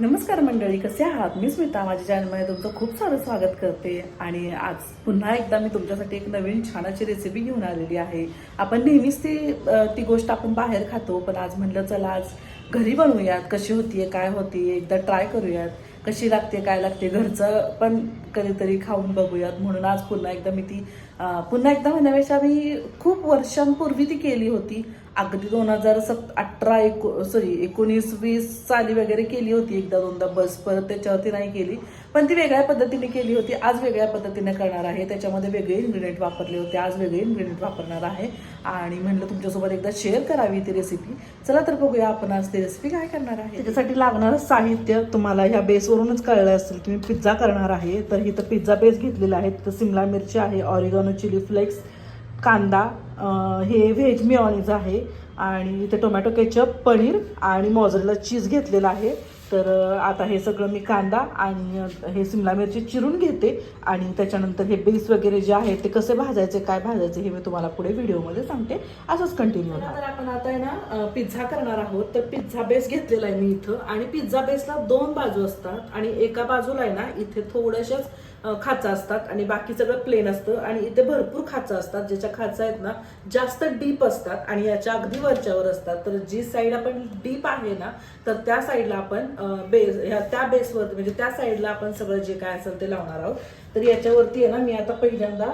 नमस्कार मंडळी कसे आहात? मी स्मिता माझ्या चॅनलमध्ये तुमचं खूप सारं स्वागत करते. आणि आज पुन्हा एकदा मी तुमच्यासाठी एक नवीन छानाची रेसिपी घेऊन आलेली आहे. आपण नेहमीच ती ती गोष्ट आपण बाहेर खातो पण आज म्हणलं चला आज घरी बनवूयात. कशी होतीये काय होतीये एकदा ट्राय करूयात. कशी लागते काय लागते घरचं पण कधीतरी खाऊन बघूयात. म्हणून आज पुन्हा एकदा मी ती पुन्हा एकदा म्हणण्यापेक्षा मी खूप वर्षांपूर्वी ती केली होती. अगदी दोन हजार सत अठरा एको सॉरी एकोणीस वीस साली वगैरे केली होती एकदा दोनदा बस परत त्याच्यावरती नाही केली. पण ती वेगळ्या पद्धतीने केली होती. आज वेगळ्या पद्धतीने करणार आहे. त्याच्यामध्ये वेगळे इन्ग्रेडियंट वापरले होते. आज वेगळे इन्ग्रेडियंट वापरणार आहे. आणि म्हणलं तुमच्यासोबत एकदा शेअर करावी ती रेसिपी चला तर बघूया आपण आज ती रेसिपी काय करणार आहे. त्याच्यासाठी लागणारं साहित्य तुम्हाला ह्या बेसवरूनच कळलं असेल. की पिझ्झा करणार आहे. तर इथं पिझ्झा बेस घेतलेला आहे. तिथं सिमला मिरची आहे ऑरिगॉनो चिली फ्लेक्स कांदा हे व्हेज मिऑनीज आहे. आणि इथे टोमॅटो केचप पनीर आणि मॉझरेला चीज घेतलेला आहे. तर आता हे सगळं मी कांदा आणि हे सिमला मिरची चिरून घेते आणि त्याच्यानंतर हे बेस वगैरे जे आहे ते कसे भाजायचे काय भाजायचे हे मी तुम्हाला पुढे व्हिडिओमध्ये सांगते. असंच कंटिन्यू तर आपण आता आहे ना पिझ्झा करणार आहोत. तर पिझ्झा बेस घेतलेला आहे मी इथं आणि पिझ्झा बेसला दोन बाजू असतात आणि एका बाजूला आहे ना इथे थोडंशाच खाचा असतात आणि बाकी सगळं प्लेन असतं आणि इथे भरपूर खाचा असतात. ज्याच्या खाचा आहेत ना जास्त डीप असतात आणि याच्या अगदी वरच्यावर असतात. तर जी साईड आपण डीप आहे ना तर त्या साईडला आपण बेस ह्या त्या बेसवर म्हणजे त्या साईडला आपण सगळं जे काय असेल ते लावणार आहोत. तर याच्यावरती आहे ना मी आता पहिल्यांदा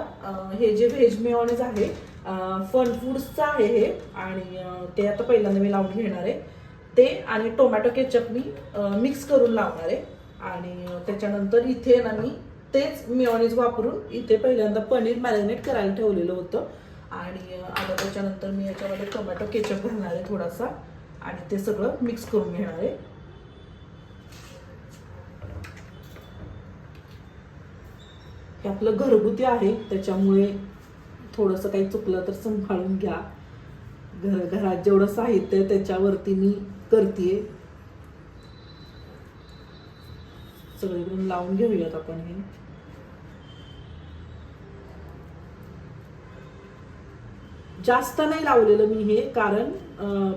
हे जे व्हेज मेऑनेज आहे फन फूड्सचं आहे हे आणि ते आता पहिल्यांदा मी लावून घेणार आहे. ते आणि टोमॅटो केचप मी मिक्स करून लावणार आहे. आणि त्याच्यानंतर इथे ना मी तेच मिऑनिज वापरून इथे पहिल्यांदा पनीर मॅरिनेट करायला ठेवलेलं होतं. आणि आता त्याच्यानंतर मी याच्यामध्ये टोमॅटो केचप घालणार आहे थोडासा. आणि ते सगळं मिक्स करून घेणार आहे. हे आपलं घरगुती आहे त्याच्यामुळे थोडंसं काही चुकलं तर सांभाळून घ्या. घर घरात जेवढं साहित्य आहे त्याच्यावरती मी करते सगळीकडून लावून घेऊयात आपण हे. जास्त नाही लावलेलं मी हे कारण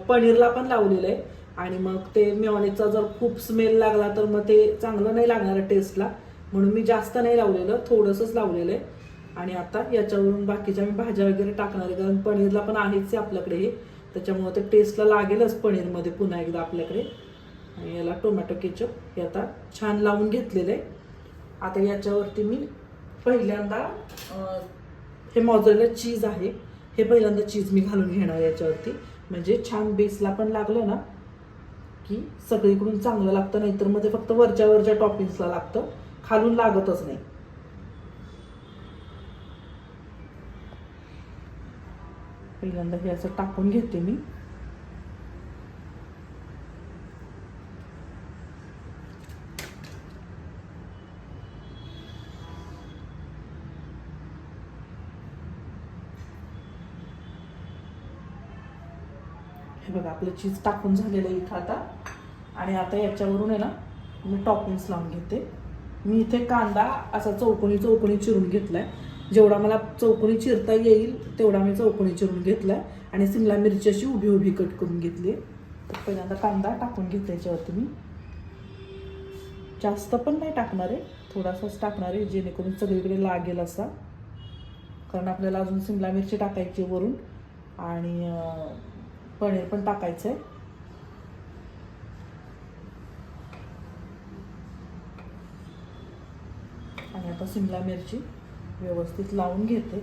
पनीरला पण लावलेलं आहे. आणि मग ते मेवणीचा जर खूप स्मेल लागला तर मग ते चांगलं नाही लागणार टेस्टला म्हणून मी जास्त नाही लावलेलं थोडंसंच लावलेलं आहे. आणि आता याच्यावरून बाकीच्या मी भाज्या वगैरे टाकणार आहे कारण पनीरला पण आहेच आहे आपल्याकडे हे. त्याच्यामुळं ते टेस्टला लागेलच पनीरमध्ये पुन्हा एकदा आपल्याकडे. आणि याला टोमॅटो केचप हे आता छान लावून घेतलेलं आहे. आता याच्यावरती मी पहिल्यांदा हे मॉजरेला चीज आहे. हे पहिल्यांदा चीज मी घालून घेणार याच्यावरती. म्हणजे छान बेसला पण लागलं ना की सगळीकडून चांगलं लागतं नाहीतर मग ते फक्त वरच्या वरच्या टॉपिंग्सला लागतं. खालून लागतच नाही. पहिल्यांदा हे असं टाकून घेते मी. हे बघा आपलं चीज टाकून झालेलं आहे इथं आता. आणि आता याच्यावरून आहे ना मी टॉपिंग्स लावून घेते. मी इथे कांदा असा चौकोनी चौकोनी चिरून घेतला आहे जेवढा मला चौकोनी चिरता येईल तेवढा मी चौकोनी चिरून घेतलाय. आणि सिमला मिरची अशी उभी उभी कट करून घेतली तर पहिल्यांदा कांदा टाकून घेतला याच्यावरती मी. जास्त पण नाही टाकणार आहे. थोडासाच टाकणार आहे जेणेकरून सगळीकडे लागेल असा. कारण आपल्याला अजून सिमला मिरची टाकायची आहे वरून. आणि पनीर पण टाकायचं आहे आणि आता सिमला मिरची व्यवस्थित लावून घेते.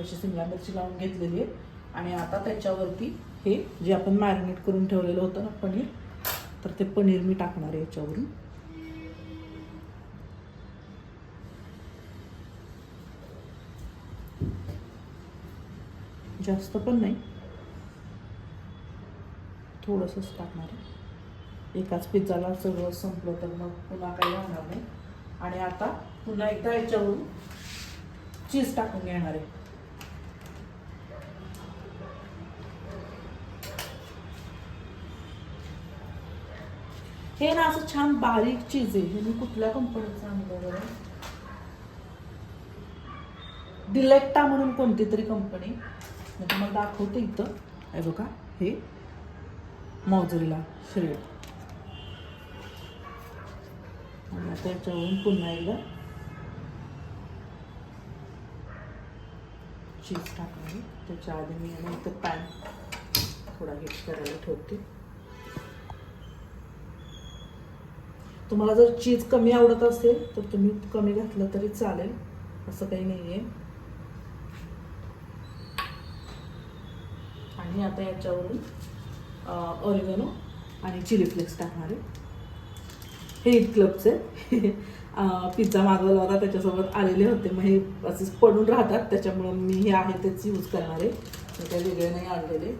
अशी सिमला मिरची लावून घेतलेली आहे. आणि आता त्याच्यावरती हे जे आपण मॅरिनेट करून ठेवलेलं होतं ना पनीर तर ते पनीर मी टाकणार आहे याच्यावरून. जास्त पण नाही. थोडंसंच टाकणार आहे. एकाच पिझ्झाला सगळं संपलं तर मग पुन्हा काही राहणार नाही. आणि आता पुन्हा एकदा याच्यावरून चीज टाकून घेणार आहे. हे ना असं छान बारीक चीज आहे. हे मी कुठल्या कंपनीचं आणलं बरं? डिलेक्टा म्हणून कोणती तरी कंपनी मी तुम्हाला दाखवते इथं. हे बघा हे मॉजरीला श्रेड आणि आता याच्यावरून पुन्हा एकदा चीज टाकणार. आहे. त्याच्या आधी मी आणि इथं पॅन थोडा हिट करायला ठेवते. तुम्हाला जर चीज कमी आवडत असेल तर तुम्ही कमी घातलं तरी चालेल. असं काही नाही आहे मी आता याच्यावरून ऑरिगनो आणि चिली फ्लेक्स टाकणार आहे. हे ईद क्लबचे पिझ्झा मागवला होता त्याच्यासोबत आलेले होते. मग हे असेच पडून राहतात त्याच्यामुळं मी हे आहे तेच यूज करणार आहे. मी काही वेगळे नाही आणलेले.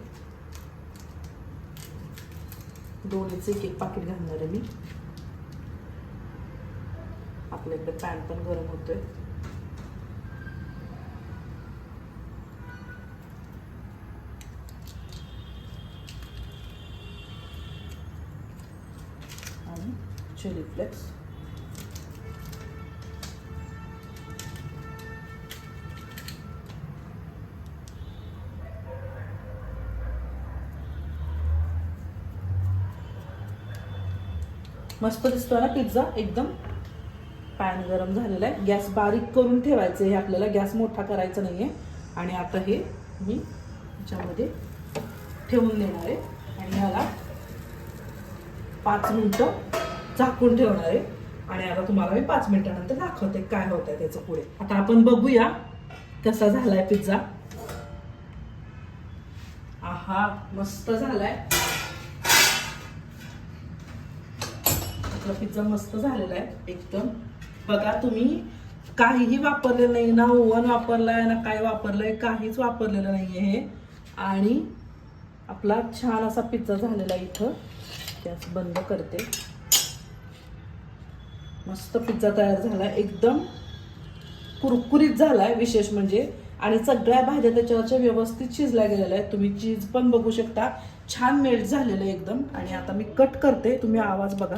दोन्हीचे एक एक पाकिट घालणार आहे मी. आपल्याकडे पॅन पण गरम होतोय. चिली फ्लेक्स मस्त दिसतो ना पिझ्झा एकदम पॅन गरम झालेला आहे. गॅस बारीक करून ठेवायचं हे आपल्याला. गॅस मोठा करायचा नाहीये. आणि आता हे मी याच्यामध्ये ठेवून देणार आहे. आणि ह्याला पाच मिनटं झाकून ठेवणार आहे. आणि आता तुम्हाला मी पाच मिनिटानंतर दाखवते काय होत आहे त्याचं पुढे. आता आपण बघूया कसा झालाय पिझ्झा आहा मस्त झालाय. आपला पिझ्झा मस्त झालेला आहे एकदम. बघा तुम्ही काहीही वापरलेलं नाही ना ओव्हन वापरलाय ना काय वापरलंय काहीच वापरलेलं नाहीये हे. आणि आपला छान असा पिझ्झा झालेला आहे इथं. गॅस बंद करते. मस्त पिझ्झा तयार झाला एकदम कुरकुरीत झाला आहे विशेष म्हणजे. आणि सगळ्या भाज्या त्याच्यावरच्या व्यवस्थित शिजल्या गेलेल्या आहेत. तुम्ही चीज पण बघू शकता. छान मेल्ट झालेलं आहे एकदम. आणि आता मी कट करते. तुम्ही आवाज बघा.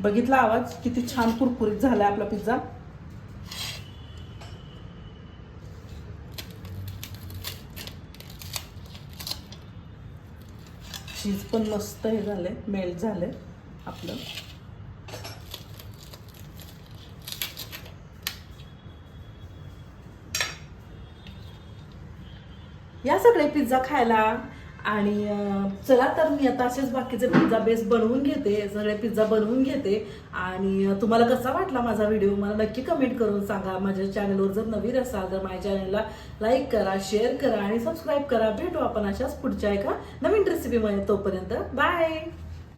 बघितला आवाज? किती छान कुरकुरीत झालाय आपला पिझ्झा. चीज पण मस्त हे झालंय मेल्ट झालंय आपलं. या सगळे पिझ्झा खायला. आणि चला तर मी आता असेच बाकीचे पिझ्झा बेस बनवून घेते सगळे पिझ्झा बनवून घेते. आणि तुम्हाला कसा वाटला माझा व्हिडिओ मला नक्की कमेंट करून सांगा. माझ्या चॅनलवर जर नवीन असाल तर माझ्या चॅनलला लाईक करा शेअर करा आणि सबस्क्राईब करा. भेटू आपण अशाच पुढच्या एका नवीन रेसिपीमध्ये तोपर्यंत बाय